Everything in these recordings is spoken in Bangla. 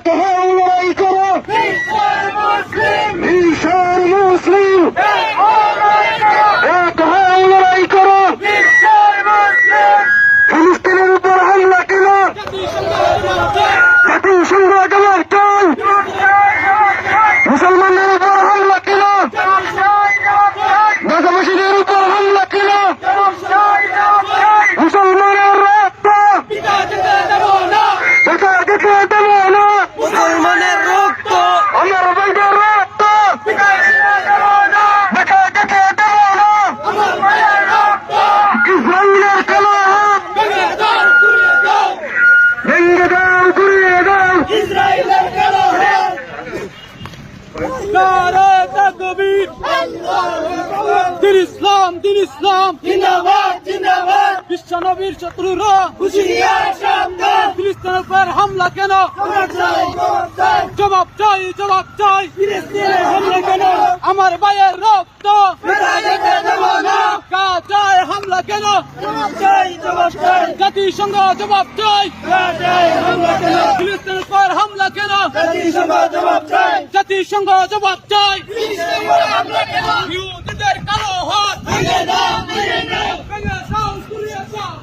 এক হও লড়াই করো মিশর মুসলিম এক হও লড়াই করো ফিলিস্তিনের উপর হামলা কেন জাতিসংঘ জবাব চাই মুসলমানদের উপর হামলা কেন গাজাবাসীদের উপর হামলা কেন মুসলমানের রক্ত দেখা যেতে দেব না মুসলমানের রক্ত আমার ভাইদের রক্ত দেখা যেতে দেব না ইসরায়েলের খেলা ভেঙ্গে দাও ঘুরিয়ে দাও নারে তাকবীর দিন ইসলাম দিন ইসলাম। জিন্দাবাদ জিন্দাবাদ। বিশ্ব নবীর শত্রুরা। হুশিয়ার সাবধান। ফিলিস্তিনের উপর হামলা কেন? জবাব চাই জবাব চাই। হামলা কেন? আমার ভাইয়ের রক্ত। হামলা কেন? জবাব চাই জবাব চাই। জাতিসংঘ জবাব চাই। হামলা কেন? হামলা কেন? জাতিসংঘ জবাব চাই। জাতিসংঘ জবাব চাই ফিলিস্তিনে হামলা কেন ইহুদিদের কালো হাত ভেঙে দাও ভেঙে দাও ভেঙে দাও ঘুরিয়ে দাও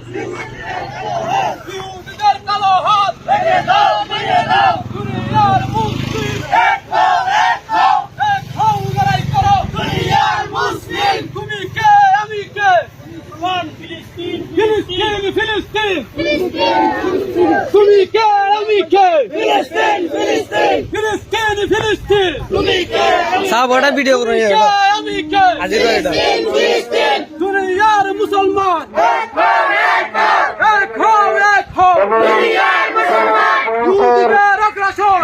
ইহুদিদের কালো হাত ভেঙে দাও ভেঙে দাও দুনিয়ার মুসলিম এক হও এক হও এক হও লড়াই করো দুনিয়ার মুসলিম তুমি কে আমি কে ফিলিস্তিন ফিলিস্তিন ফিলিস্তিন তুমি কে আমি কে ফিলিস্তিন ফিলিস্তিন ফিলিস্তিন ফিলিস্তিন তুমি কে সাহেব ওটা ভিডিও করে আমি কে হাজির করে দাও। দুনিয়ার মুসলমান। এক হও এক হও। এক হও এক হও দুনিয়ার মুসলমান ইহুদিদের আগ্রাসন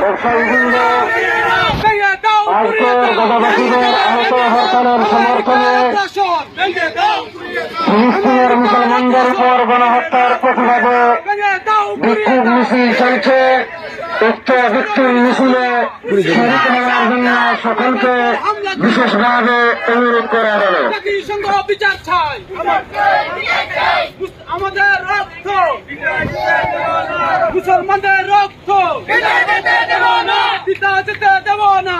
ভেঙে দাও আজকের গাজাবাসীদের আহত হরতালের সমর্থনে আগ্রাসন ভেঙে দাও। ফিলিস্তিনের মুসলমানদের উপর গণহত্যার প্রতিবাদে বিক্ষোভ মিছিল চলছে। উক্ত বিক্ষোভ মিছিলে শরীর নেওয়ার জন্য সকলকে বিশেষভাবে অনুরোধ করা হলো। মুসলমানদের রক্ত। পিতা যেতে দেব না।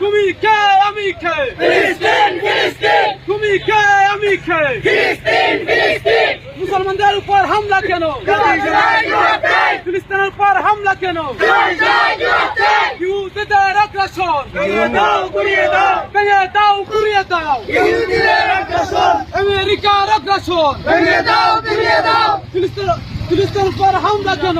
তুমি কে, আমি কে? তুমি কে, আমি কে? মুসলমানদের উপর হামলা কেন? জবাব পর হামলা কেন? ইহুদিদের আগ্রাসন। ভেঙে দাও ঘুরিয়ে দাও। আমেরিকার আগ্রাসন। ফিলিস্তিনের উপর হামলা কেন?